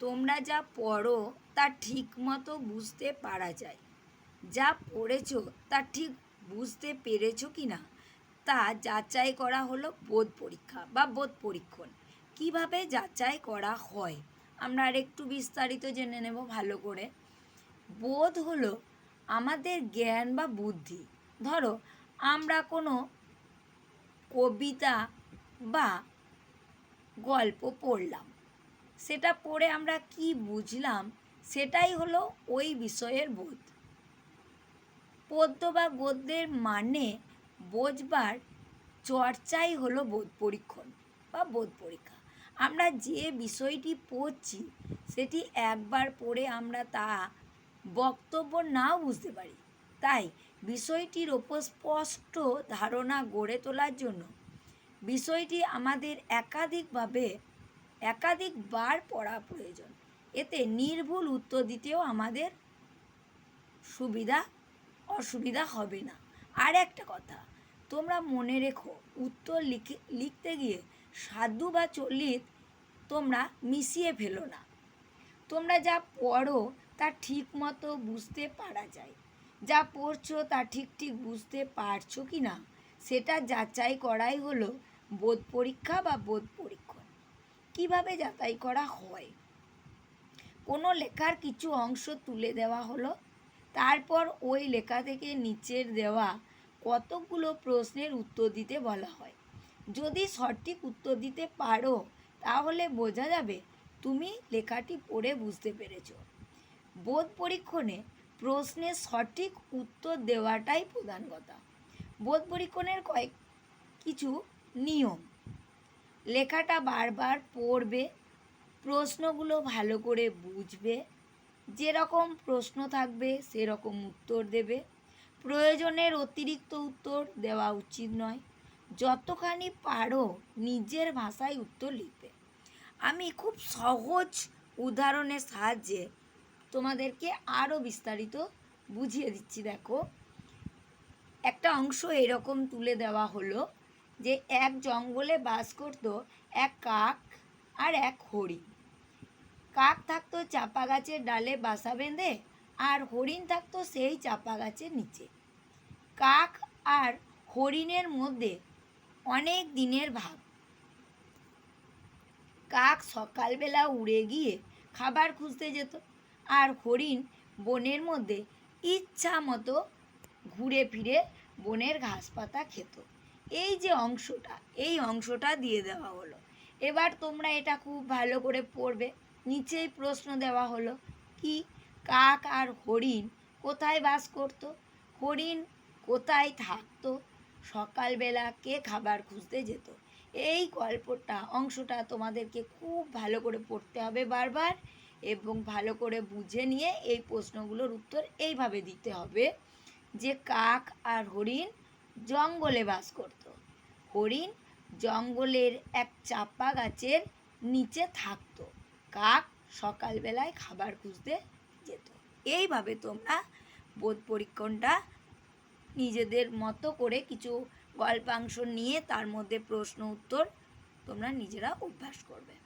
তোমরা যা পড়ো তা ঠিক মতো বুঝতে পারা যায়। যা পড়েছ তা ঠিক বুঝতে পেরেছ কি না? তা যাচাই করা হলো বোধ পরীক্ষা বা বোধ পরীক্ষণ। কীভাবে যাচাই করা হয়? আমরা আর একটু বিস্তারিত জেনে নেব ভালো করে। বোধ হলো আমাদের জ্ঞান বা বুদ্ধি। ধরো, আমরা কোনো কবিতা বা গল্প পড়লাম। সেটা পড়ে আমরা কি বুঝলাম, সেটাই হলো ওই বিষয়ের বোধ। পদ্য বা গদ্যের মানে বোঝবার চর্চাই হলো বোধ পরীক্ষণ বা বোধ পরীক্ষা। আমরা যে বিষয়টি পড়ছি, সেটি একবার পড়ে আমরা তা বক্তব্য নাও বুঝতে পারি। তাই বিষয়টির ওপর স্পষ্ট ধারণা গড়ে তোলার জন্য বিষয়টি আমাদের একাধিকভাবে একাধিকবার পড়া প্রয়োজন। এতে নির্ভুল উত্তর দিতেও আমাদের সুবিধা, অসুবিধা হবে না। আর একটা কথা, তোমরা মনে রেখো, উত্তর লিখে, লিখতে গিয়ে সাধু বা চল্লিশ তোমরা মিশিয়ে ফেলো না। তোমরা যা পড়ো তা ঠিক মতো বুঝতে পারা যায়। যা পড়ছো তা ঠিক ঠিক বুঝতে পারছ কি না সেটা যাচাই করাই হলো বোধ পরীক্ষা বা বোধ পরীক্ষণ কীভাবে যাচাই করা হয়? কোনো লেখার কিছু অংশ তুলে দেওয়া হলো। তারপর ওই লেখা থেকে নিচের দেওয়া কতগুলো প্রশ্নের উত্তর দিতে বলা হয়। যদি সঠিক উত্তর দিতে পারো, তাহলে বোঝা যাবে তুমি লেখাটি পড়ে বুঝতে পেরেছ। বোধ পরীক্ষণে প্রশ্নের সঠিক উত্তর দেওয়াটাই প্রধান কথা। বোধ পরীক্ষণের কয়েক কিছু নিয়ম। লেখাটা বারবার পড়বে, প্রশ্নগুলো ভালো করে বুঝবে, যেরকম প্রশ্ন থাকবে সেরকম উত্তর দেবে। প্রয়োজনের অতিরিক্ত উত্তর দেওয়া উচিত নয়। যতখানি পারো নিজের ভাষায় উত্তর লিখবে। আমি খুব সহজ উদাহরণের সাহায্যে তোমাদেরকে আরও বিস্তারিত বুঝিয়ে দিচ্ছি, দেখো। একটা অংশ এরকম তুলে দেওয়া হলো যে এক জঙ্গলে বাস করতো এক কাক আর এক হরিণ। কাক থাকতো চাপা গাছের ডালে বাসা বেঁধে আর হরিণ থাকতো সেই চাপা গাছের নিচে। কাক আর হরিণের মধ্যে অনেক দিনের ভাব কাক সকালবেলা উড়ে গিয়ে খাবার খুঁজতে যেত আর হরিণ বনের মধ্যে ইচ্ছা মতো ঘুরে ফিরে বনের ঘাস পাতা খেত। এই যে অংশটা, এই অংশটা দিয়ে দেওয়া হলো। এবার তোমরা এটা খুব ভালো করে পড়বে। নিচেই প্রশ্ন দেওয়া হলো, কি, কাক আর হরিণ কোথায় বাস করত? হরিণ কোথায় থাকতো? সকালবেলা কে খাবার খুঁজতে যেত? এই গল্পটা, অংশটা তোমাদেরকে খুব ভালো করে পড়তে হবে বারবার এবং ভালো করে বুঝে নিয়ে এই প্রশ্নগুলোর উত্তর এইভাবে দিতে হবে যে কাক আর হরিণ জঙ্গলে বাস করত। হরিণ জঙ্গলের এক চাপা গাছের নিচে থাকতো। কাক সকালবেলায় খাবার খুঁজতে যেত। এইভাবে তোমরা বোধ পরীক্ষণটা নিজেদের মতো করে কিছু গল্পাংশ নিয়ে তার মধ্যে প্রশ্ন উত্তর তোমরা নিজেরা অভ্যাস করবে।